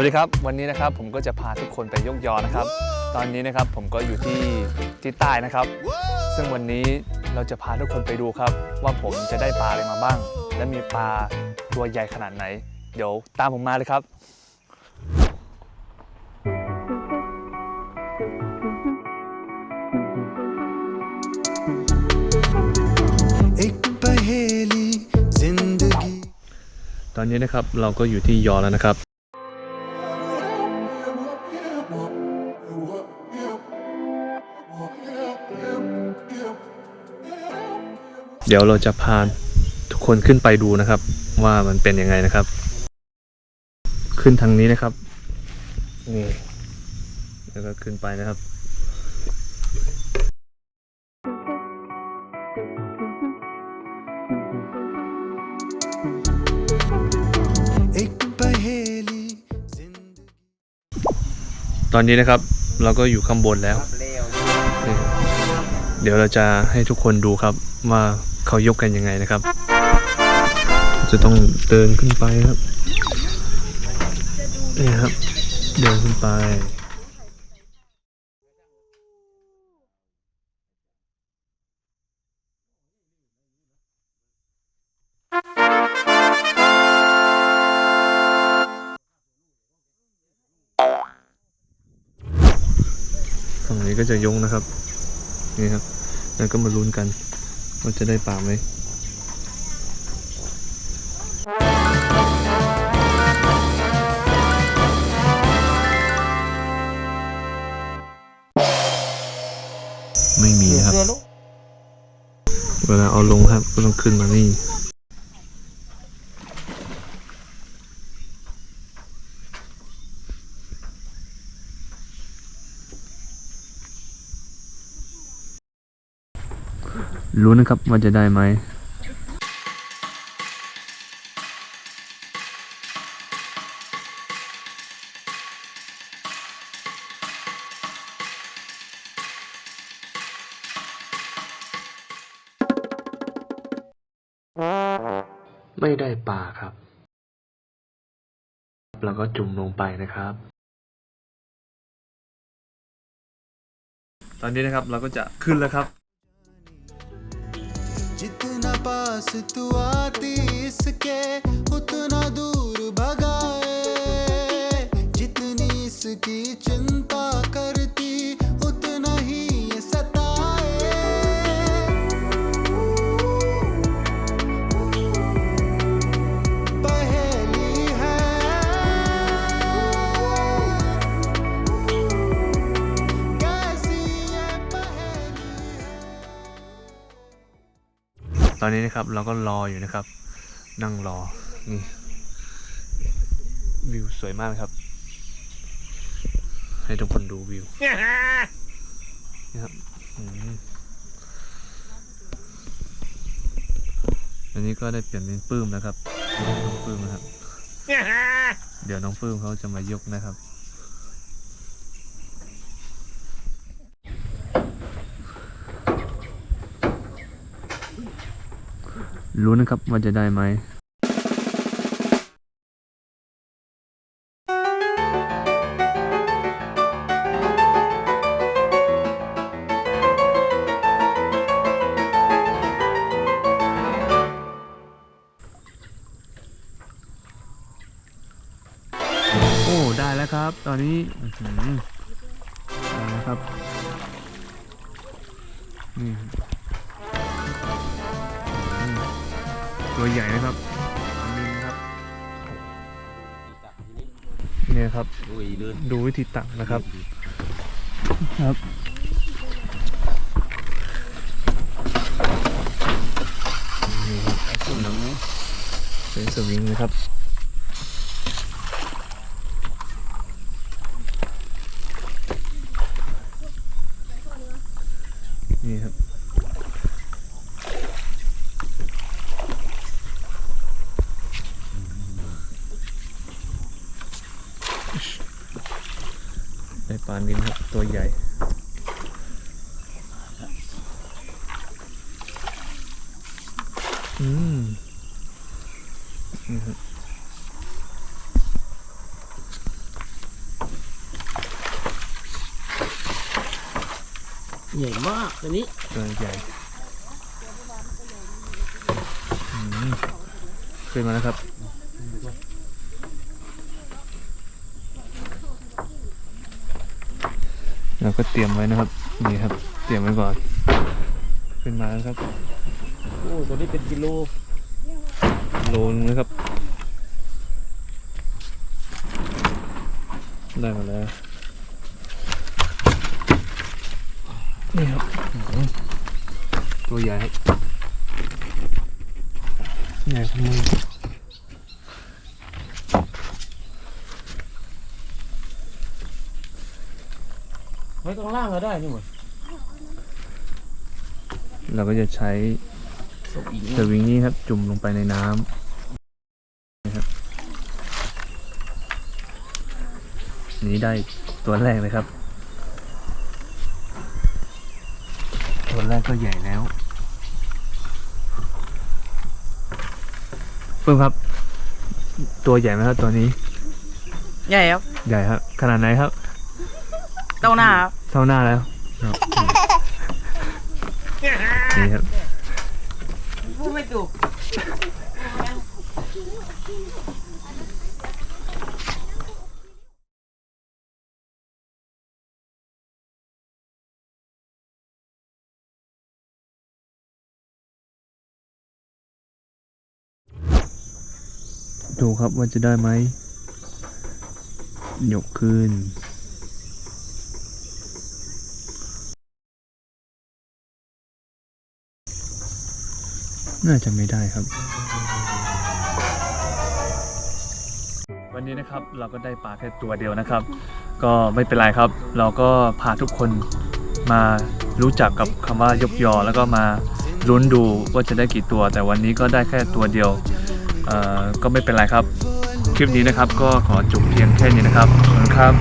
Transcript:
วัสดีครับ วันนี้นะครับผมก็จะพาทุกคนไปยกยอนะครับ ตอนนี้นะครับผมก็อยู่ที่ที่ใต้นะครับ ซึ่งวันนี้เราจะพาทุกคนไปดูครับ ว่าผมจะได้ปลาอะไรมาบ้าง และมีปลาตัวใหญ่ขนาดไหน เดี๋ยวตามผมมาเลยครับตอนนี้นะครับเราก็อยู่ที่ยอแล้วนะครับ เดี๋ยวเราจะพาทุกคนขึ้นไปดูนะครับ ว่ามันเป็นยังไงนะครับ ขึ้นทางนี้นะครับนี่แล้วก็ขึ้นไปนะครับตอนนี้นะครับเราก็อยู่ข้างบนแล้ว เดี๋ยวเราจะให้ทุกคนดูครับว่า เขายกกันยังไงนะครับ จะต้องเดินขึ้นไปครับนี่ครับ เดินขึ้นไปฝั่งนี้ก็จะยงนะครับ นี่ครับ แล้วก็มาลุ้นกัน ว่าจะได้ปลาไหมไม่มีครับ เวลาเอาลงครับก็ต้องขึ้นมานี่ รู้นะครับว่าจะได้ไหมไม่ได้ปลาครับ แล้วก็จุ่มลงไปนะครับ ตอนนี้นะครับเราก็จะขึ้นแล้วครับ जितना पास तू आती इसके उतना दूर भगाए। जितनी इसकी चिंता करती ตอนนี้นะครับเราก็รออยู่นะครับ นั่งรอนี่วิวสวยมากครับ ให้ทุกคนดูวิวนี่ครับอืมอันนี้ก็ได้เปลี่ยนเป็นปื้มนะครับน้องปื้มนะครับ เดี๋ยวน้องปื้มเขาจะมายกนะครับ รู้นะครับว่าจะได้ไหมโอ้ ได้แล้วครับ ตอนนี้อื้อหือได้แล้วครับ นี่ ตัวใหญ่นะครับอันนี้นครับ เนี่ยครับดูวิธีตักนะครับ ครับนี่ครับเป็นสวิงนะครับ นี่ครับานินครับตัวใหญ่อืมใหญ่มากตัวนี้ตัวใหญ่ขึ้นมาแล้วครับ เราก็เตรียมไว้นะครับ นี่ครับ เตรียมไว้ก่อน ขึ้นมาแล้วครับ โอ้ตัวนี้เป็นกิโลโลนึงนะครับ ได้มาแล้ว นี่ครับอื้อหือตัวใหญ่ครับใหญ่ขึ้นมือ ไว้ข้างล่างก็ได้นี่หมดเราก็จะใช้สวิงสวิงนี้ครับ จุ่มลงไปในน้ำนะครับนี่ได้ตัวแรกเลยครับ ตัวแรกก็ใหญ่แล้วเพิ่มครับ ตัวใหญ่ไหมครับตัวนี้ ใหญ่ครับ ใหญ่ครับ ขนาดไหนครับ เต้าหน้าครับเท่าหน้าแล้วครับนี่ครับพูดไม่ถูกดูครับว่าจะได้ไหมยกขึ้น น่าจะไม่ได้ครับ วันนี้นะครับเราก็ได้ปลาแค่ตัวเดียวนะครับ ก็ไม่เป็นไรครับ เราก็พาทุกคนมารู้จักกับคำว่ายกยอแล้วก็มาลุ้นดูว่าจะได้กี่ตัว แต่วันนี้ก็ได้แค่ตัวเดียวเอ่อก็ไม่เป็นไรครับ คลิปนี้นะครับก็ขอจบเพียงแค่นี้นะครับขอบคุณครับ